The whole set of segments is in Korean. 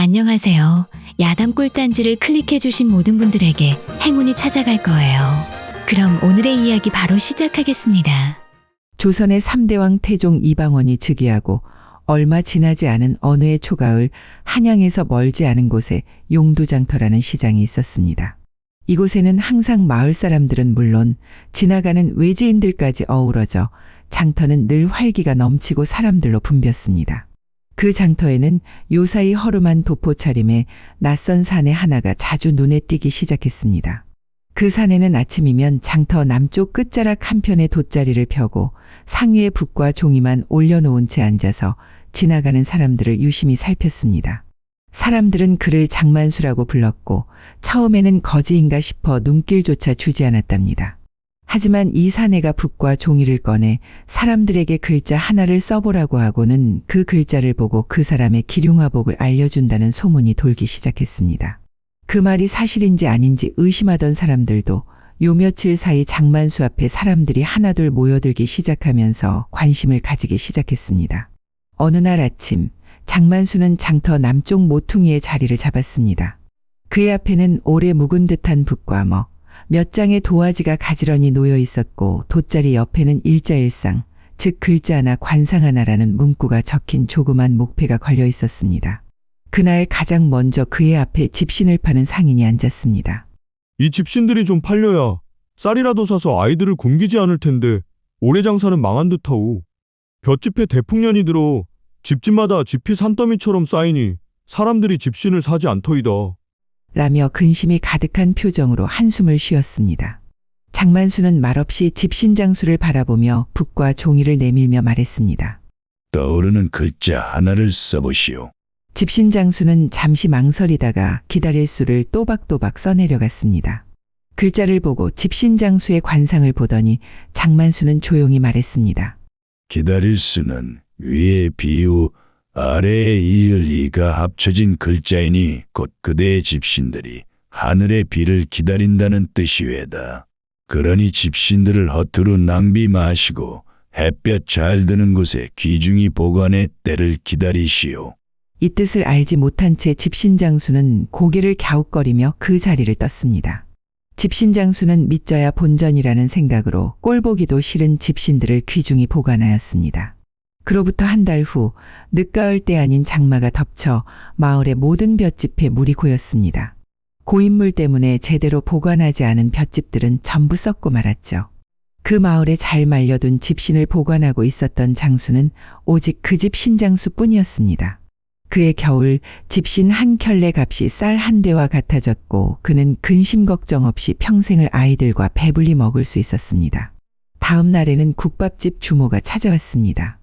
안녕하세요. 야담 꿀단지를 클릭해주신 모든 분들에게 행운이 찾아갈 거예요. 그럼 오늘의 이야기 바로 시작하겠습니다. 조선의 3대왕 태종 이방원이 즉위하고 얼마 지나지 않은 어느 해 초가을 한양에서 멀지 않은 곳에 용두장터라는 시장이 있었습니다. 이곳에는 항상 마을 사람들은 물론 지나가는 외지인들까지 어우러져 장터는 늘 활기가 넘치고 사람들로 붐볐습니다. 그 장터에는 요사이 허름한 도포 차림에 낯선 사내 하나가 자주 눈에 띄기 시작했습니다. 그 산에는 아침이면 장터 남쪽 끝자락 한편에 돗자리를 펴고 상 위에 붓과 종이만 올려놓은 채 앉아서 지나가는 사람들을 유심히 살폈습니다. 사람들은 그를 장만수라고 불렀고 처음에는 거지인가 싶어 눈길조차 주지 않았답니다. 하지만 이 사내가 붓과 종이를 꺼내 사람들에게 글자 하나를 써보라고 하고는 그 글자를 보고 그 사람의 기륭화복을 알려준다는 소문이 돌기 시작했습니다. 그 말이 사실인지 아닌지 의심하던 사람들도 요 며칠 사이 장만수 앞에 사람들이 하나둘 모여들기 시작하면서 관심을 가지기 시작했습니다. 어느 날 아침 장만수는 장터 남쪽 모퉁이에 자리를 잡았습니다. 그의 앞에는 오래 묵은 듯한 붓과 먹, 몇 장의 도화지가 가지런히 놓여 있었고 돗자리 옆에는 일자일상, 즉 글자 하나 관상 하나라는 문구가 적힌 조그만 목패가 걸려 있었습니다. 그날 가장 먼저 그의 앞에 집신을 파는 상인이 앉았습니다. 이 집신들이 좀 팔려야 쌀이라도 사서 아이들을 굶기지 않을 텐데 올해 장사는 망한 듯하오. 볏짚에 대풍년이 들어 집집마다 지피 산더미처럼 쌓이니 사람들이 집신을 사지 않더이다. 라며 근심이 가득한 표정으로 한숨을 쉬었습니다. 장만수는 말없이 집신장수를 바라보며 붓과 종이를 내밀며 말했습니다. 떠오르는 글자 하나를 써보시오. 집신장수는 잠시 망설이다가 기다릴 수를 또박또박 써내려갔습니다. 글자를 보고 집신장수의 관상을 보더니 장만수는 조용히 말했습니다. 기다릴 수는 위에 비우 아래에 이을 이가 합쳐진 글자이니 곧 그대의 집신들이 하늘의 비를 기다린다는 뜻이외다. 그러니 집신들을 허투루 낭비 마시고 햇볕 잘 드는 곳에 귀중히 보관해 때를 기다리시오. 이 뜻을 알지 못한 채 집신장수는 고개를 갸웃거리며 그 자리를 떴습니다. 집신장수는 믿져야 본전이라는 생각으로 꼴보기도 싫은 집신들을 귀중히 보관하였습니다. 그로부터 한 달 후 늦가을 때 아닌 장마가 덮쳐 마을의 모든 볏짚에 물이 고였습니다. 고인물 때문에 제대로 보관하지 않은 볏짚들은 전부 썩고 말았죠. 그 마을에 잘 말려둔 집신을 보관하고 있었던 장수는 오직 그 집 신장수뿐이었습니다. 그의 겨울 집신 한 켤레 값이 쌀 한 대와 같아졌고 그는 근심 걱정 없이 평생을 아이들과 배불리 먹을 수 있었습니다. 다음 날에는 국밥집 주모가 찾아왔습니다.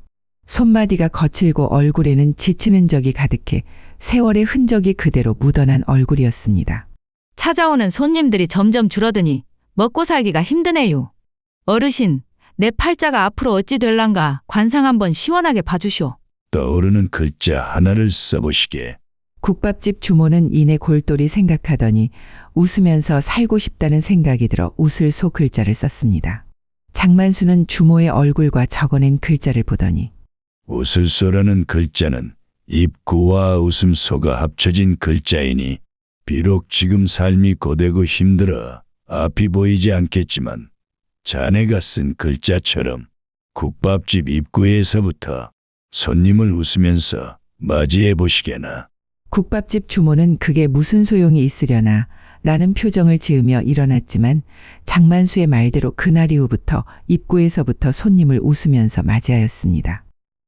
손마디가 거칠고 얼굴에는 지치는 적이 가득해 세월의 흔적이 그대로 묻어난 얼굴이었습니다. 찾아오는 손님들이 점점 줄어드니 먹고 살기가 힘드네요. 어르신, 내 팔자가 앞으로 어찌 될란가 관상 한번 시원하게 봐주쇼. 떠오르는 글자 하나를 써보시게. 국밥집 주모는 이내 골똘히 생각하더니 웃으면서 살고 싶다는 생각이 들어 웃을 소 글자를 썼습니다. 장만수는 주모의 얼굴과 적어낸 글자를 보더니 웃을소라는 글자는 입구와 웃음소가 합쳐진 글자이니 비록 지금 삶이 고되고 힘들어 앞이 보이지 않겠지만 자네가 쓴 글자처럼 국밥집 입구에서부터 손님을 웃으면서 맞이해 보시게나. 국밥집 주모는 그게 무슨 소용이 있으려나 라는 표정을 지으며 일어났지만 장만수의 말대로 그날 이후부터 입구에서부터 손님을 웃으면서 맞이하였습니다.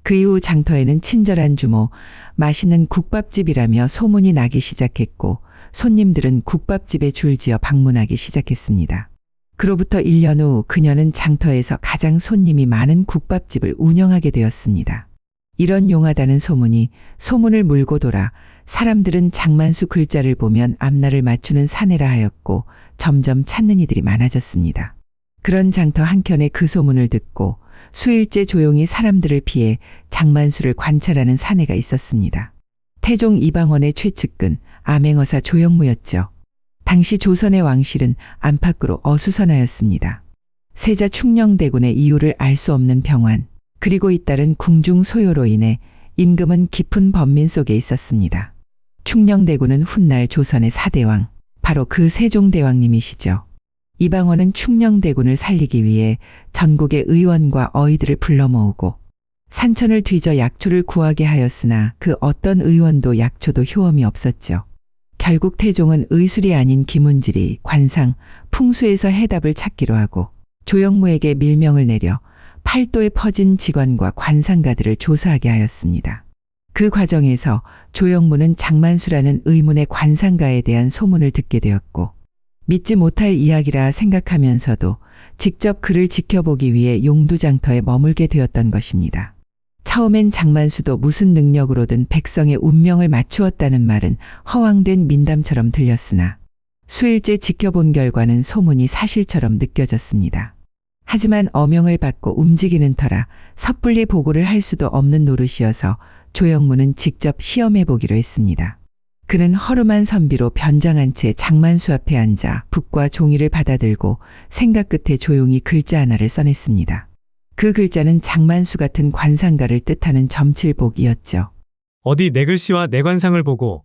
그 이후 장터에는 친절한 주모, 맛있는 국밥집이라며 소문이 나기 시작했고 손님들은 국밥집에 줄지어 방문하기 시작했습니다. 그로부터 1년 후 그녀는 장터에서 가장 손님이 많은 국밥집을 운영하게 되었습니다. 이런 용하다는 소문이 소문을 물고 돌아 사람들은 장만수 글자를 보면 앞날을 맞추는 사내라 하였고 점점 찾는 이들이 많아졌습니다. 그런 장터 한켠에 그 소문을 듣고 수일째 조용히 사람들을 피해 장만수를 관찰하는 사내가 있었습니다. 태종 이방원의 최측근 암행어사 조영무였죠. 당시 조선의 왕실은 안팎으로 어수선하였습니다. 세자 충녕대군의 이유를 알 수 없는 병환, 그리고 잇따른 궁중 소요로 인해 임금은 깊은 번민 속에 있었습니다. 충녕대군은 훗날 조선의 사대왕, 바로 그 세종대왕님이시죠. 이방원은 충녕대군을 살리기 위해 전국의 의원과 어이들을 불러 모으고 산천을 뒤져 약초를 구하게 하였으나 그 어떤 의원도 약초도 효험이 없었죠. 결국 태종은 의술이 아닌 김운질이 관상, 풍수에서 해답을 찾기로 하고 조영무에게 밀명을 내려 팔도에 퍼진 직원과 관상가들을 조사하게 하였습니다. 그 과정에서 조영무는 장만수라는 의문의 관상가에 대한 소문을 듣게 되었고 믿지 못할 이야기라 생각하면서도 직접 그를 지켜보기 위해 용두장터에 머물게 되었던 것입니다. 처음엔 장만수도 무슨 능력으로든 백성의 운명을 맞추었다는 말은 허황된 민담처럼 들렸으나 수일째 지켜본 결과는 소문이 사실처럼 느껴졌습니다. 하지만 어명을 받고 움직이는 터라 섣불리 보고를 할 수도 없는 노릇이어서 조영무는 직접 시험해 보기로 했습니다. 그는 허름한 선비로 변장한 채 장만수 앞에 앉아 붓과 종이를 받아들고 생각 끝에 조용히 글자 하나를 써냈습니다. 그 글자는 장만수 같은 관상가를 뜻하는 점칠복이었죠. 어디 내 글씨와 내 관상을 보고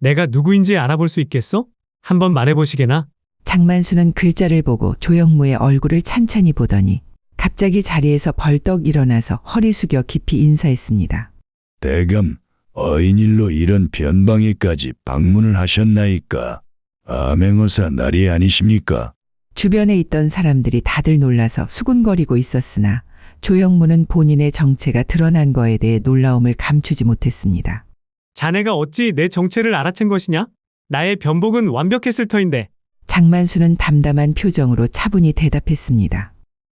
내가 누구인지 알아볼 수 있겠소? 한번 말해보시게나? 장만수는 글자를 보고 조영무의 얼굴을 찬찬히 보더니 갑자기 자리에서 벌떡 일어나서 허리 숙여 깊이 인사했습니다. 대감 어인일로 이런 변방에까지 방문을 하셨나이까? 암행어사 날이 아니십니까? 주변에 있던 사람들이 다들 놀라서 수군거리고 있었으나 조영무는 본인의 정체가 드러난 거에 대해 놀라움을 감추지 못했습니다. 자네가 어찌 내 정체를 알아챈 것이냐? 나의 변복은 완벽했을 터인데 장만수는 담담한 표정으로 차분히 대답했습니다.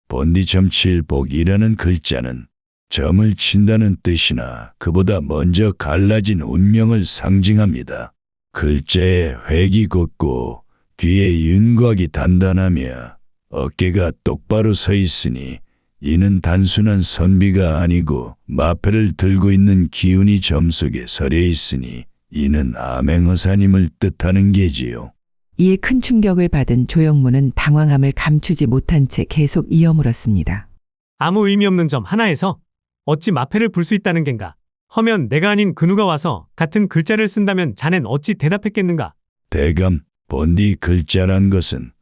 본디점칠복이라는 글자는 점을 친다는 뜻이나 그보다 먼저 갈라진 운명을 상징합니다. 글자에 획이 곱고 귀에 윤곽이 단단하며 어깨가 똑바로 서 있으니 이는 단순한 선비가 아니고 마패를 들고 있는 기운이 점 속에 서려 있으니 이는 암행어사님을 뜻하는 게지요. 이에 큰 충격을 받은 조영무는 당황함을 감추지 못한 채 계속 이어물었습니다. 아무 의미 없는 점 하나에서 어찌 마패를 불 수 있다는 겐가? 허면 내가 아닌 그 누가 와서 같은 글자를 쓴다면 자넨 어찌 대답했겠는가? 대감, 본디 글자란 것은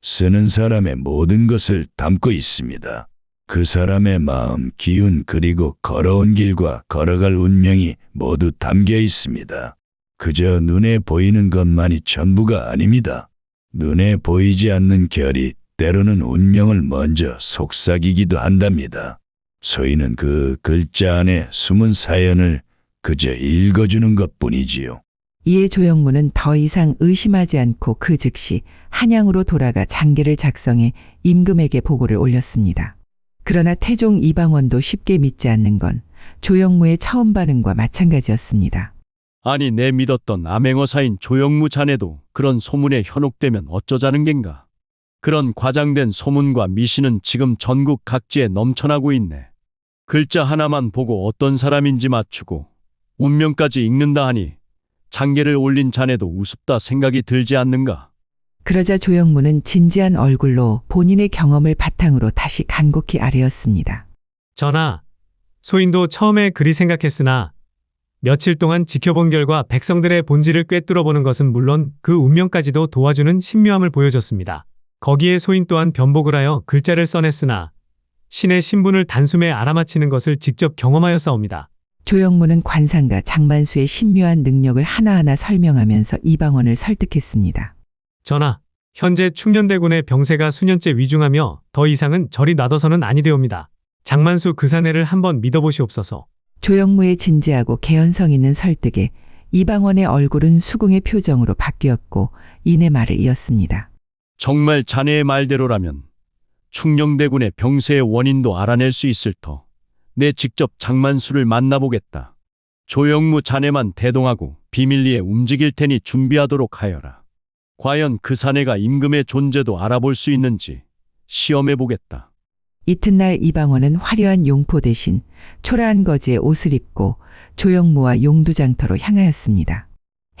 쓰는 사람의 모든 것을 담고 있습니다. 그 사람의 마음, 기운, 그리고 걸어온 길과 걸어갈 운명이 모두 담겨 있습니다. 그저 눈에 보이는 것만이 전부가 아닙니다. 눈에 보이지 않는 결이 때로는 운명을 먼저 속삭이기도 한답니다. 소인은 그 글자 안에 숨은 사연을 그저 읽어주는 것 뿐이지요. 이에 조영무는 더 이상 의심하지 않고 그 즉시 한양으로 돌아가 장계를 작성해 임금에게 보고를 올렸습니다. 그러나 태종 이방원도 쉽게 믿지 않는 건 조영무의 처음 반응과 마찬가지였습니다. 아니 내 믿었던 암행어사인 조영무 자네도 그런 소문에 현혹되면 어쩌자는 겐가. 그런 과장된 소문과 미신은 지금 전국 각지에 넘쳐나고 있네. 글자 하나만 보고 어떤 사람인지 맞추고 운명까지 읽는다 하니 장계를 올린 자네도 우습다 생각이 들지 않는가. 그러자 조영무는 진지한 얼굴로 본인의 경험을 바탕으로 다시 간곡히 아뢰었습니다. 전하, 소인도 처음에 그리 생각했으나 며칠 동안 지켜본 결과 백성들의 본질을 꿰뚫어보는 것은 물론 그 운명까지도 도와주는 신묘함을 보여줬습니다. 거기에 소인 또한 변복을 하여 글자를 써냈으나 신의 신분을 단숨에 알아맞히는 것을 직접 경험하여 싸웁니다. 조영무는 관상가 장만수의 신묘한 능력을 하나하나 설명하면서 이방원을 설득했습니다. 전하, 현재 충년대군의 병세가 수년째 위중하며 더 이상은 저리 놔둬서는 아니되옵니다. 장만수 그 사내를 한번 믿어보시옵소서. 조영무의 진지하고 개연성 있는 설득에 이방원의 얼굴은 수궁의 표정으로 바뀌었고 이내 말을 이었습니다. 정말 자네의 말대로라면 충녕대군의 병세의 원인도 알아낼 수 있을 터. 내 직접 장만수를 만나보겠다. 조영무 자네만 대동하고 비밀리에 움직일 테니 준비하도록 하여라. 과연 그 사내가 임금의 존재도 알아볼 수 있는지 시험해 보겠다. 이튿날 이방원은 화려한 용포 대신 초라한 거지에 옷을 입고 조영무와 용두장터로 향하였습니다.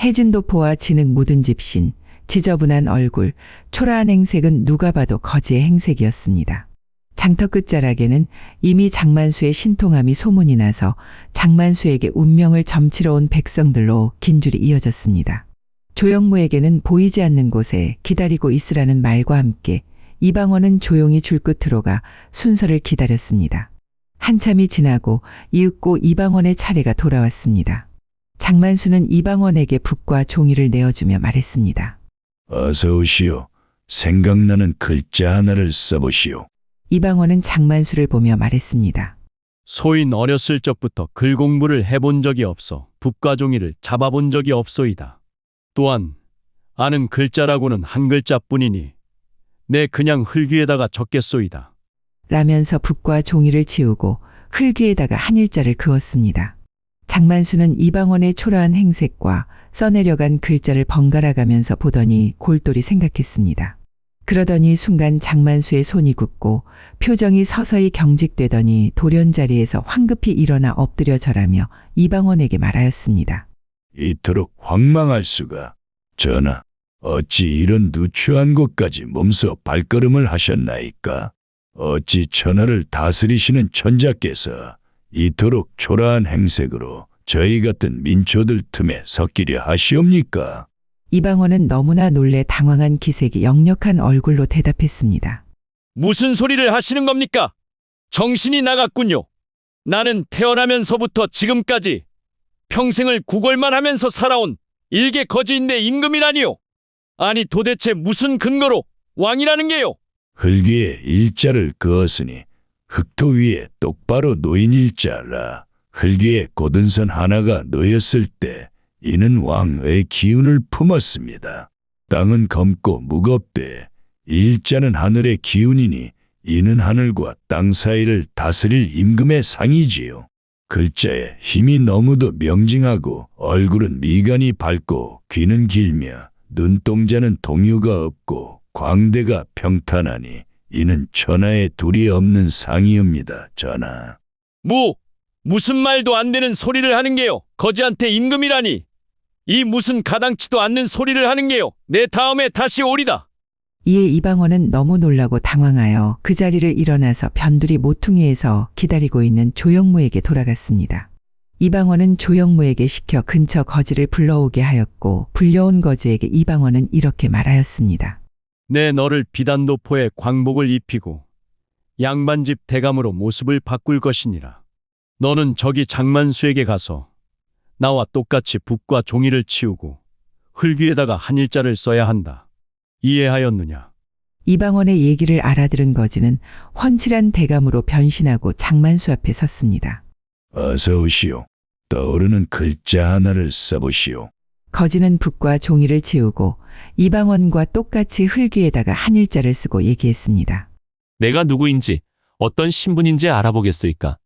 해진 도포와 진흙 묻은 집신, 지저분한 얼굴, 초라한 행색은 누가 봐도 거지의 행색이었습니다. 장터 끝자락에는 이미 장만수의 신통함이 소문이 나서 장만수에게 운명을 점치러 온 백성들로 긴 줄이 이어졌습니다. 조영무에게는 보이지 않는 곳에 기다리고 있으라는 말과 함께 이방원은 조용히 줄 끝으로 가 순서를 기다렸습니다. 한참이 지나고 이윽고 이방원의 차례가 돌아왔습니다. 장만수는 이방원에게 북과 종이를 내어주며 말했습니다. 어서 오시오. 생각나는 글자 하나를 써보시오. 이방원은 장만수를 보며 말했습니다. 소인 어렸을 적부터 글 공부를 해본 적이 없어 북과 종이를 잡아본 적이 없소이다. 또한 아는 글자라고는 한 글자뿐이니 내 그냥 흙위에다가 적겠소이다. 라면서 북과 종이를 치우고 흙 위에다가 한일자를 그었습니다. 장만수는 이방원의 초라한 행색과 써내려간 글자를 번갈아 가면서 보더니 골똘히 생각했습니다. 그러더니 순간 장만수의 손이 굳고 표정이 서서히 경직되더니 돌연 자리에서 황급히 일어나 엎드려 절하며 이방원에게 말하였습니다. 이토록 황망할 수가. 전하, 어찌 이런 누추한 곳까지 몸소 발걸음을 하셨나이까? 어찌 천하를 다스리시는 천자께서 이토록 초라한 행색으로 저희 같은 민초들 틈에 섞이려 하시옵니까? 이방원은 너무나 놀래 당황한 기색이 역력한 얼굴로 대답했습니다. 무슨 소리를 하시는 겁니까? 정신이 나갔군요. 나는 태어나면서부터 지금까지 평생을 구걸만 하면서 살아온 일개 거지인데 임금이라니요. 아니 도대체 무슨 근거로 왕이라는 게요? 흙 위에 일자를 그었으니 흙토 위에 똑바로 놓인 일자라. 흙위에 고든선 하나가 놓였을 때 이는 왕의 기운을 품었습니다. 땅은 검고 무겁되 일자는 하늘의 기운이니 이는 하늘과 땅 사이를 다스릴 임금의 상이지요. 글자에 힘이 너무도 명징하고 얼굴은 미간이 밝고 귀는 길며 눈동자는 동요가 없고 광대가 평탄하니 이는 천하에 둘이 없는 상이옵니다. 전하. 뭐 무슨 말도 안 되는 소리를 하는 게요. 거지한테 임금이라니. 이 무슨 가당치도 않는 소리를 하는 게요. 내 다음에 다시 오리다. 이에 이방원은 너무 놀라고 당황하여 그 자리를 일어나서 변두리 모퉁이에서 기다리고 있는 조영무에게 돌아갔습니다. 이방원은 조영무에게 시켜 근처 거지를 불러오게 하였고 불려온 거지에게 이방원은 이렇게 말하였습니다. 내 너를 비단도포에 광복을 입히고 양반집 대감으로 모습을 바꿀 것이니라. 너는 저기 장만수에게 가서 나와 똑같이 북과 종이를 치우고 흙 위에다가 한일자를 써야 한다. 이해하였느냐? 이방원의 얘기를 알아들은 거지는 훤칠한 대감으로 변신하고 장만수 앞에 섰습니다. 어서 오시오. 떠오르는 글자 하나를 써보시오. 거지는 북과 종이를 치우고 이방원과 똑같이 흙위에다가 한일자를 쓰고 얘기했습니다. 내가 누구인지 어떤 신분인지 알아보겠소이까?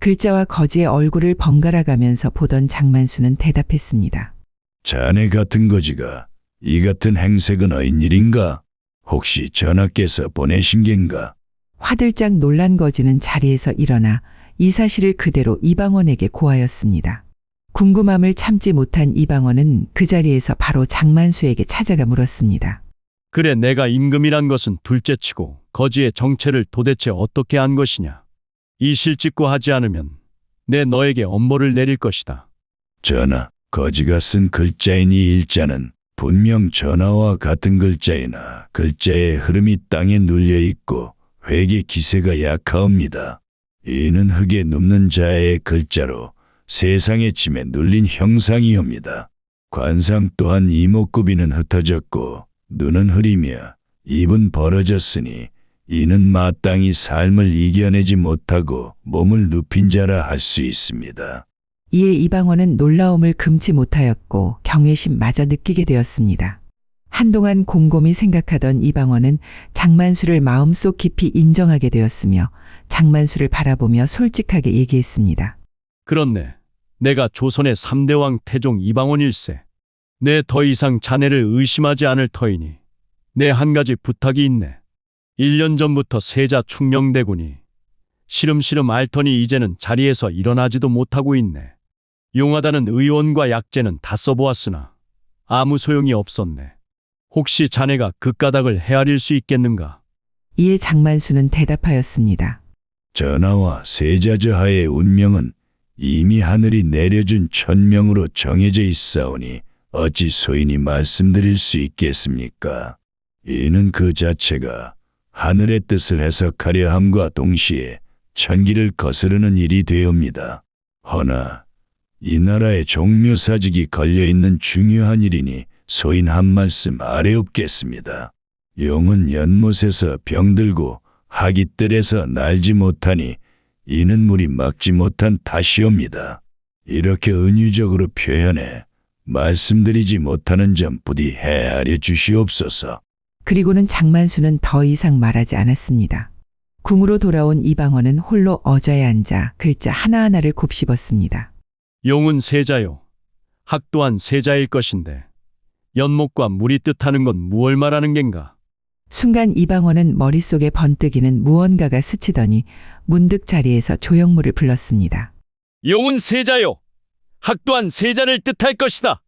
글자와 거지의 얼굴을 번갈아 가면서 보던 장만수는 대답했습니다. 자네 같은 거지가 이 같은 행색은 어인일인가? 혹시 전하께서 보내신 겐가? 화들짝 놀란 거지는 자리에서 일어나 이 사실을 그대로 이방원에게 고하였습니다. 궁금함을 참지 못한 이방원은 그 자리에서 바로 장만수에게 찾아가 물었습니다. 그래 내가 임금이란 것은 둘째치고 거지의 정체를 도대체 어떻게 한 것이냐? 이 실직고 하지 않으면 내 너에게 엄벌을 내릴 것이다. 전하, 거지가 쓴 글자인 이 일자는 분명 전하와 같은 글자이나 글자의 흐름이 땅에 눌려 있고 회계 기세가 약하옵니다. 이는 흙에 눕는 자의 글자로 세상의 침에 눌린 형상이옵니다. 관상 또한 이목구비는 흩어졌고 눈은 흐리며 입은 벌어졌으니 이는 마땅히 삶을 이겨내지 못하고 몸을 눕힌 자라 할 수 있습니다. 이에 이방원은 놀라움을 금치 못하였고 경외심마저 느끼게 되었습니다. 한동안 곰곰이 생각하던 이방원은 장만수를 마음속 깊이 인정하게 되었으며 장만수를 바라보며 솔직하게 얘기했습니다. 그렇네. 내가 조선의 3대 왕 태종 이방원일세. 내 더 이상 자네를 의심하지 않을 터이니 내 한 가지 부탁이 있네. 1년 전부터 세자 충령대군이 시름시름 앓더니 이제는 자리에서 일어나지도 못하고 있네. 용하다는 의원과 약재는 다 써보았으나 아무 소용이 없었네. 혹시 자네가 그 까닭을 헤아릴 수 있겠는가? 이에 장만수는 대답하였습니다. 전하와 세자저하의 운명은 이미 하늘이 내려준 천명으로 정해져 있사오니 어찌 소인이 말씀드릴 수 있겠습니까? 이는 그 자체가 하늘의 뜻을 해석하려 함과 동시에 천기를 거스르는 일이 되옵니다. 허나 이 나라의 종묘사직이 걸려있는 중요한 일이니 소인 한 말씀 아래옵겠습니다. 용은 연못에서 병들고 하깃들에서 날지 못하니 이는 물이 막지 못한 탓이옵니다. 이렇게 은유적으로 표현해 말씀드리지 못하는 점 부디 헤아려 주시옵소서. 그리고는 장만수는 더 이상 말하지 않았습니다. 궁으로 돌아온 이방원은 홀로 어자에 앉아 글자 하나하나를 곱씹었습니다. 용은 세자요. 학 또한 세자일 것인데 연목과 물이 뜻하는 건 무얼 말하는 겐가? 순간 이방원은 머릿속에 번뜩이는 무언가가 스치더니 문득 자리에서 조영무를 불렀습니다. 용은 세자요. 학 또한 세자를 뜻할 것이다.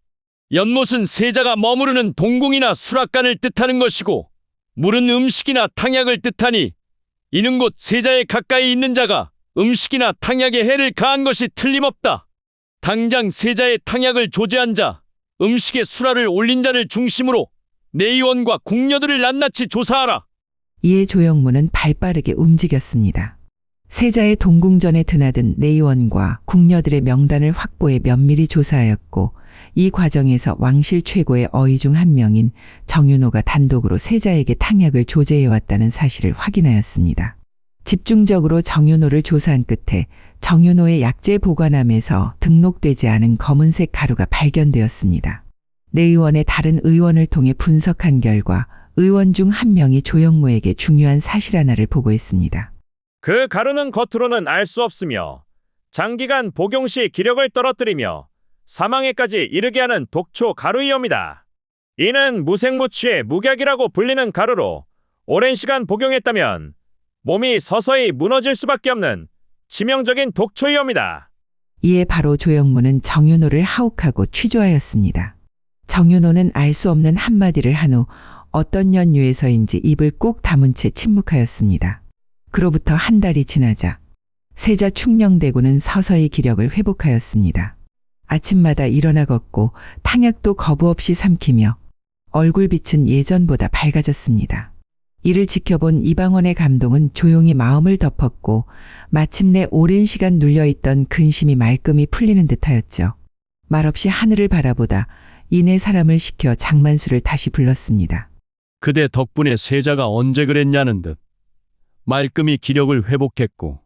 연못은 세자가 머무르는 동궁이나 수락관을 뜻하는 것이고 물은 음식이나 탕약을 뜻하니 이는 곧 세자에 가까이 있는 자가 음식이나 탕약에 해를 가한 것이 틀림없다. 당장 세자의 탕약을 조제한 자, 음식에 수라를 올린 자를 중심으로 내의원과 궁녀들을 낱낱이 조사하라. 이에 조영무는 발빠르게 움직였습니다. 세자의 동궁전에 드나든 내의원과 궁녀들의 명단을 확보해 면밀히 조사하였고 이 과정에서 왕실 최고의 어의 중한 명인 정윤호가 단독으로 세자에게 탕약을 조제해왔다는 사실을 확인하였습니다. 집중적으로 정윤호를 조사한 끝에 정윤호의 약재 보관함에서 등록되지 않은 검은색 가루가 발견되었습니다. 내 의원의 다른 의원을 통해 분석한 결과 의원 중 한 명이 조영무에게 중요한 사실 하나를 보고했습니다. 그 가루는 겉으로는 알 수 없으며 장기간 복용 시 기력을 떨어뜨리며 사망에까지 이르게 하는 독초 가루이옵니다. 이는 무생무취의 무약이라고 불리는 가루로 오랜 시간 복용했다면 몸이 서서히 무너질 수밖에 없는 치명적인 독초이옵니다. 이에 바로 조영무는 정윤호를 하옥하고 취조하였습니다. 정윤호는 알 수 없는 한마디를 한 후 어떤 연유에서인지 입을 꾹 다문 채 침묵하였습니다. 그로부터 한 달이 지나자 세자 충령대군은 서서히 기력을 회복하였습니다. 아침마다 일어나 걷고 탕약도 거부 없이 삼키며 얼굴빛은 예전보다 밝아졌습니다. 이를 지켜본 이방원의 감동은 조용히 마음을 덮었고 마침내 오랜 시간 눌려있던 근심이 말끔히 풀리는 듯하였죠. 말없이 하늘을 바라보다 이내 사람을 시켜 장만수를 다시 불렀습니다. 그대 덕분에 세자가 언제 그랬냐는 듯 말끔히 기력을 회복했고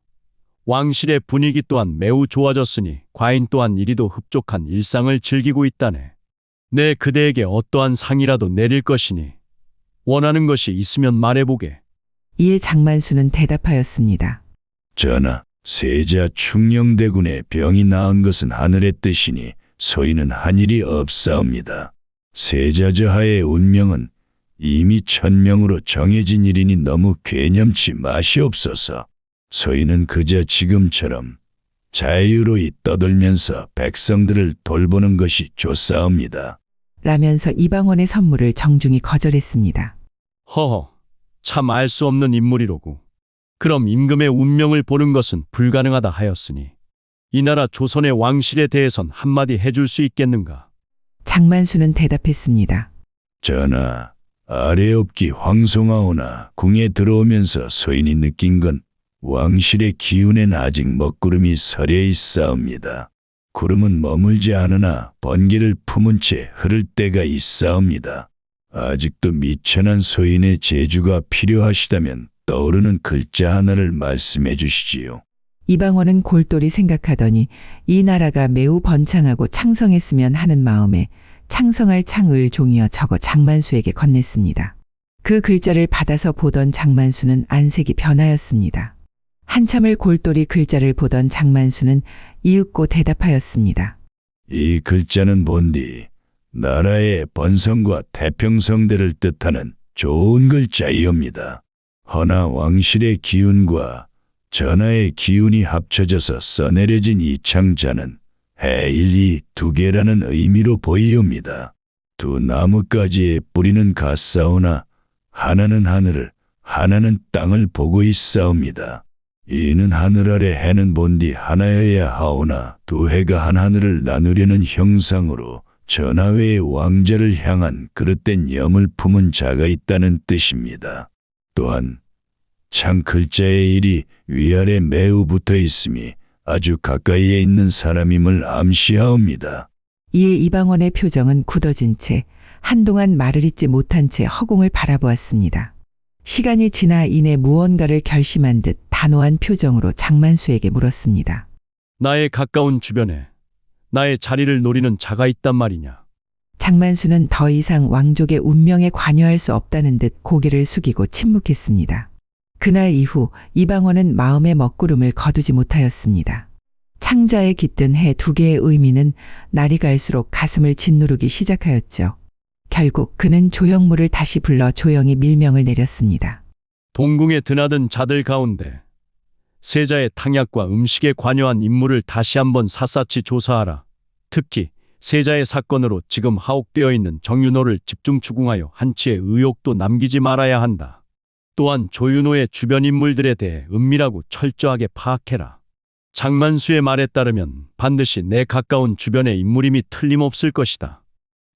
왕실의 분위기 또한 매우 좋아졌으니 과인 또한 이리도 흡족한 일상을 즐기고 있다네. 내 그대에게 어떠한 상이라도 내릴 것이니 원하는 것이 있으면 말해보게. 이에 장만수는 대답하였습니다. 전하, 세자 충령대군의 병이 나은 것은 하늘의 뜻이니 소인은 한 일이 없사옵니다. 세자 저하의 운명은 이미 천명으로 정해진 일이니 너무 괴념치 마시옵소서. 소인은 그저 지금처럼 자유로이 떠들면서 백성들을 돌보는 것이 좋사옵니다. 라면서 이방원의 선물을 정중히 거절했습니다. 허허, 참 알 수 없는 인물이로구. 그럼 임금의 운명을 보는 것은 불가능하다 하였으니 이 나라 조선의 왕실에 대해선 한마디 해줄 수 있겠는가? 장만수는 대답했습니다. 전하, 아래옵기 황송하오나 궁에 들어오면서 소인이 느낀 건 왕실의 기운엔 아직 먹구름이 서려 있사옵니다. 구름은 머물지 않으나 번개를 품은 채 흐를 때가 있사옵니다. 아직도 미천한 소인의 제주가 필요하시다면 떠오르는 글자 하나를 말씀해 주시지요. 이방원은 골똘히 생각하더니 이 나라가 매우 번창하고 창성했으면 하는 마음에 창성할 창을 종이어 적어 장만수에게 건넸습니다. 그 글자를 받아서 보던 장만수는 안색이 변하였습니다. 한참을 골똘히 글자를 보던 장만수는 이윽고 대답하였습니다. 이 글자는 본디 나라의 번성과 태평성대를 뜻하는 좋은 글자이옵니다. 허나 왕실의 기운과 전하의 기운이 합쳐져서 써내려진 이 창자는 해일이 두 개라는 의미로 보이옵니다. 두 나뭇가지에 뿌리는 같사오나 하나는 하늘을 하나는 땅을 보고 있사옵니다. 이는 하늘 아래 해는 본디 하나여야 하오나 두 해가 한 하늘을 나누려는 형상으로 전하회의 왕자를 향한 그릇된 염을 품은 자가 있다는 뜻입니다. 또한 창 글자의 일이 위아래 매우 붙어 있음이 아주 가까이에 있는 사람임을 암시하옵니다. 이에 이방원의 표정은 굳어진 채 한동안 말을 잇지 못한 채 허공을 바라보았습니다. 시간이 지나 이내 무언가를 결심한 듯 단호한 표정으로 장만수에게 물었습니다. 나의 가까운 주변에 나의 자리를 노리는 자가 있단 말이냐. 장만수는 더 이상 왕족의 운명에 관여할 수 없다는 듯 고개를 숙이고 침묵했습니다. 그날 이후 이방원은 마음의 먹구름을 거두지 못하였습니다. 창자에 깃든 해 두 개의 의미는 날이 갈수록 가슴을 짓누르기 시작하였죠. 결국 그는 조영무를 다시 불러 조용히 밀명을 내렸습니다. 동궁에 드나든 자들 가운데 세자의 탕약과 음식에 관여한 인물을 다시 한번 샅샅이 조사하라. 특히 세자의 사건으로 지금 하옥되어 있는 정윤호를 집중 추궁하여 한치의 의혹도 남기지 말아야 한다. 또한 조윤호의 주변 인물들에 대해 은밀하고 철저하게 파악해라. 장만수의 말에 따르면 반드시 내 가까운 주변의 인물임이 틀림없을 것이다.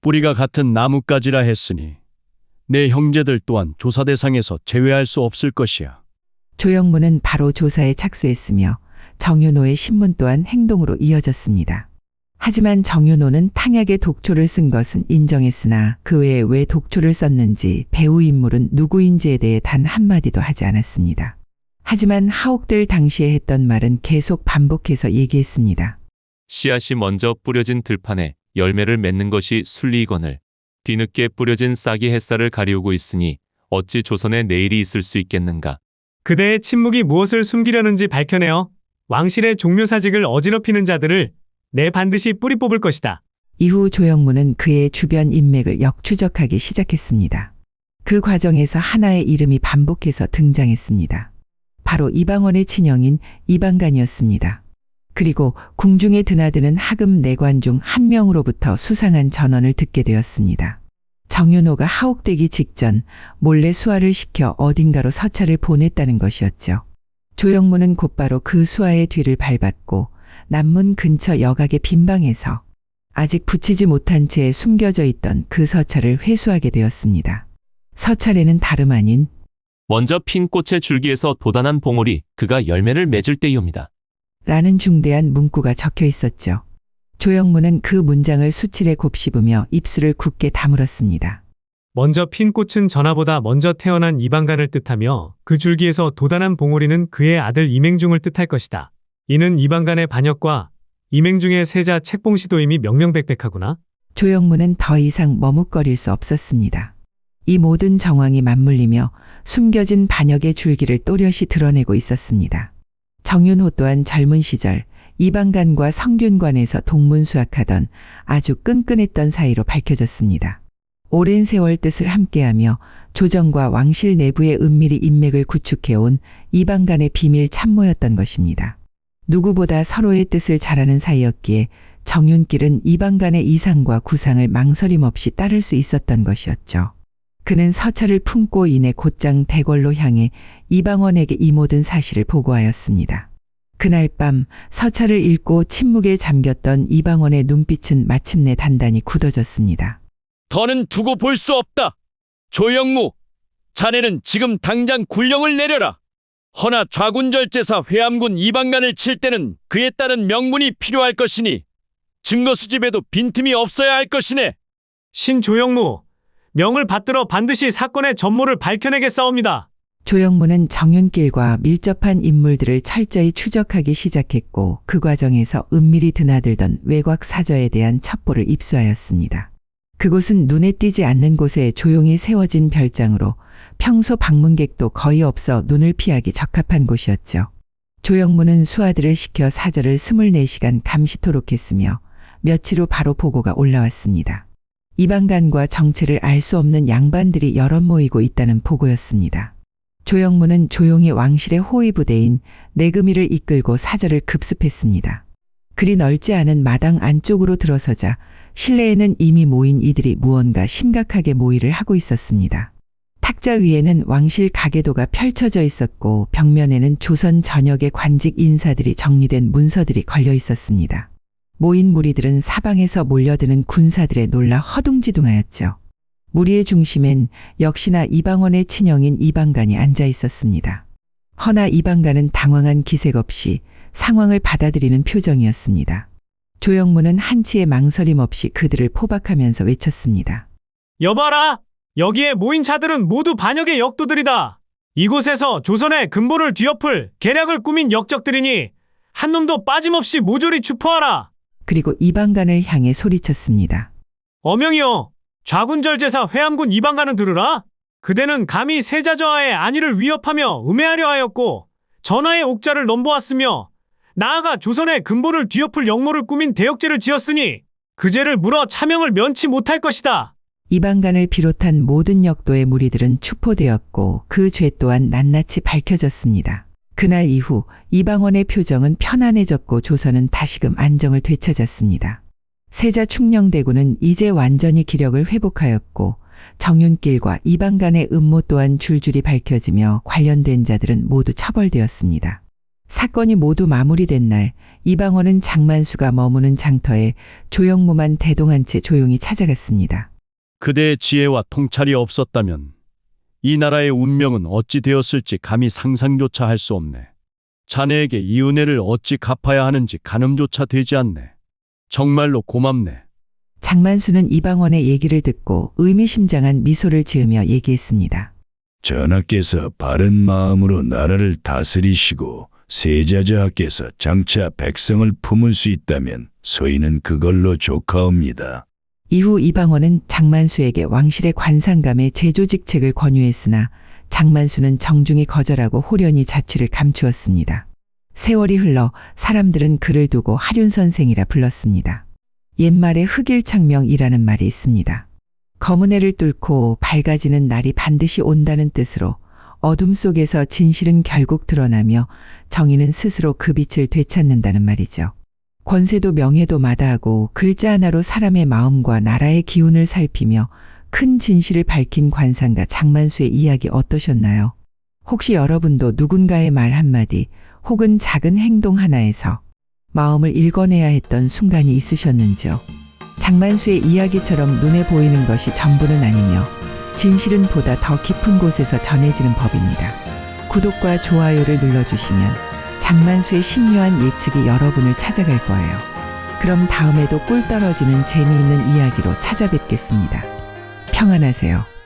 뿌리가 같은 나뭇가지라 했으니 내 형제들 또한 조사 대상에서 제외할 수 없을 것이야. 조영무는 바로 조사에 착수했으며 정윤호의 신문 또한 행동으로 이어졌습니다. 하지만 정윤호는 탕약에 독초를 쓴 것은 인정했으나 그 외에 왜 독초를 썼는지 배우 인물은 누구인지에 대해 단 한마디도 하지 않았습니다. 하지만 하옥들 당시에 했던 말은 계속 반복해서 얘기했습니다. 씨앗이 먼저 뿌려진 들판에 열매를 맺는 것이 순리이거늘 뒤늦게 뿌려진 싹이 햇살을 가리우고 있으니 어찌 조선에 내일이 있을 수 있겠는가. 그대의 침묵이 무엇을 숨기려는지 밝혀내어 왕실의 종묘사직을 어지럽히는 자들을 내 반드시 뿌리 뽑을 것이다. 이후 조영무는 그의 주변 인맥을 역추적하기 시작했습니다. 그 과정에서 하나의 이름이 반복해서 등장했습니다. 바로 이방원의 친형인 이방간이었습니다. 그리고 궁중에 드나드는 하급 내관 중 한 명으로부터 수상한 전언을 듣게 되었습니다. 정윤호가 하옥되기 직전 몰래 수하를 시켜 어딘가로 서찰을 보냈다는 것이었죠. 조영무는 곧바로 그 수하의 뒤를 밟았고 남문 근처 여각의 빈방에서 아직 붙이지 못한 채 숨겨져 있던 그 서찰을 회수하게 되었습니다. 서찰에는 다름 아닌 먼저 핀 꽃의 줄기에서 도단한 봉오리 그가 열매를 맺을 때이옵니다. 라는 중대한 문구가 적혀 있었죠. 조영무는 그 문장을 수칠에 곱씹으며 입술을 굳게 다물었습니다. 먼저 핀 꽃은 전하보다 먼저 태어난 이방간을 뜻하며 그 줄기에서 도단한 봉오리는 그의 아들 이맹중을 뜻할 것이다. 이는 이방간의 반역과 이맹중의 세자 책봉시도임이 명명백백하구나. 조영무는 더 이상 머뭇거릴 수 없었습니다. 이 모든 정황이 맞물리며 숨겨진 반역의 줄기를 또렷이 드러내고 있었습니다. 정윤호 또한 젊은 시절 이방간과 성균관에서 동문수학하던 아주 끈끈했던 사이로 밝혀졌습니다. 오랜 세월 뜻을 함께하며 조정과 왕실 내부의 은밀히 인맥을 구축해온 이방간의 비밀 참모였던 것입니다. 누구보다 서로의 뜻을 잘 아는 사이였기에 정윤길은 이방간의 이상과 구상을 망설임 없이 따를 수 있었던 것이었죠. 그는 서찰을 품고 인해 곧장 대궐로 향해 이방원에게 이 모든 사실을 보고하였습니다. 그날 밤 서찰을 읽고 침묵에 잠겼던 이방원의 눈빛은 마침내 단단히 굳어졌습니다. 더는 두고 볼 수 없다. 조영무, 자네는 지금 당장 군령을 내려라. 허나 좌군절제사 회암군 이방간을 칠 때는 그에 따른 명분이 필요할 것이니 증거 수집에도 빈틈이 없어야 할 것이네. 신조영무, 명을 받들어 반드시 사건의 전모를 밝혀내겠사옵니다. 조영무는 정윤길과 밀접한 인물들을 철저히 추적하기 시작했고 그 과정에서 은밀히 드나들던 외곽 사저에 대한 첩보를 입수하였습니다. 그곳은 눈에 띄지 않는 곳에 조용히 세워진 별장으로 평소 방문객도 거의 없어 눈을 피하기 적합한 곳이었죠. 조영무는 수하들을 시켜 사절을 24시간 감시토록 했으며 며칠 후 바로 보고가 올라왔습니다. 이방간과 정체를 알 수 없는 양반들이 여럿 모이고 있다는 보고였습니다. 조영무는 조용히 왕실의 호위부대인 내금이를 이끌고 사절을 급습했습니다. 그리 넓지 않은 마당 안쪽으로 들어서자 실내에는 이미 모인 이들이 무언가 심각하게 모의를 하고 있었습니다. 탁자 위에는 왕실 가계도가 펼쳐져 있었고 벽면에는 조선 전역의 관직 인사들이 정리된 문서들이 걸려 있었습니다. 모인 무리들은 사방에서 몰려드는 군사들에 놀라 허둥지둥하였죠. 무리의 중심엔 역시나 이방원의 친형인 이방간이 앉아 있었습니다. 허나 이방간은 당황한 기색 없이 상황을 받아들이는 표정이었습니다. 조영무는 한치의 망설임 없이 그들을 포박하면서 외쳤습니다. 여봐라! 여기에 모인 자들은 모두 반역의 역도들이다. 이곳에서 조선의 근본을 뒤엎을 계략을 꾸민 역적들이니 한 놈도 빠짐없이 모조리 추포하라. 그리고 이방간을 향해 소리쳤습니다. 어명이여, 좌군절제사 회암군 이방간은 들으라. 그대는 감히 세자저하의 안위를 위협하며 음해하려 하였고 전하의 옥자를 넘보았으며 나아가 조선의 근본을 뒤엎을 역모를 꾸민 대역죄를 지었으니 그 죄를 물어 차명을 면치 못할 것이다. 이방간을 비롯한 모든 역도의 무리들은 추포되었고 그 죄 또한 낱낱이 밝혀졌습니다. 그날 이후 이방원의 표정은 편안해졌고 조선은 다시금 안정을 되찾았습니다. 세자 충녕대군은 이제 완전히 기력을 회복하였고 정윤길과 이방 간의 음모 또한 줄줄이 밝혀지며 관련된 자들은 모두 처벌되었습니다. 사건이 모두 마무리된 날 이방원은 장만수가 머무는 장터에 조영무만 대동한 채 조용히 찾아갔습니다. 그대의 지혜와 통찰이 없었다면 이 나라의 운명은 어찌 되었을지 감히 상상조차 할 수 없네. 자네에게 이 은혜를 어찌 갚아야 하는지 가늠조차 되지 않네. 정말로 고맙네. 장만수는 이방원의 얘기를 듣고 의미심장한 미소를 지으며 얘기했습니다. 전하께서 바른 마음으로 나라를 다스리시고 세자저하께서 장차 백성을 품을 수 있다면 소인은 그걸로 조카옵니다. 이후 이방원은 장만수에게 왕실의 관상감의 제조직책을 권유했으나 장만수는 정중히 거절하고 호련히 자취를 감추었습니다. 세월이 흘러 사람들은 그를 두고 하륜 선생이라 불렀습니다. 옛말에 흑일창명이라는 말이 있습니다. 검은 해를 뚫고 밝아지는 날이 반드시 온다는 뜻으로 어둠 속에서 진실은 결국 드러나며 정의는 스스로 그 빛을 되찾는다는 말이죠. 권세도 명예도 마다하고 글자 하나로 사람의 마음과 나라의 기운을 살피며 큰 진실을 밝힌 관상가 장만수의 이야기 어떠셨나요? 혹시 여러분도 누군가의 말 한마디 혹은 작은 행동 하나에서 마음을 읽어내야 했던 순간이 있으셨는지요? 장만수의 이야기처럼 눈에 보이는 것이 전부는 아니며 진실은 보다 더 깊은 곳에서 전해지는 법입니다. 구독과 좋아요를 눌러주시면 장만수의 신묘한 예측이 여러분을 찾아갈 거예요. 그럼 다음에도 꿀 떨어지는 재미있는 이야기로 찾아뵙겠습니다. 평안하세요.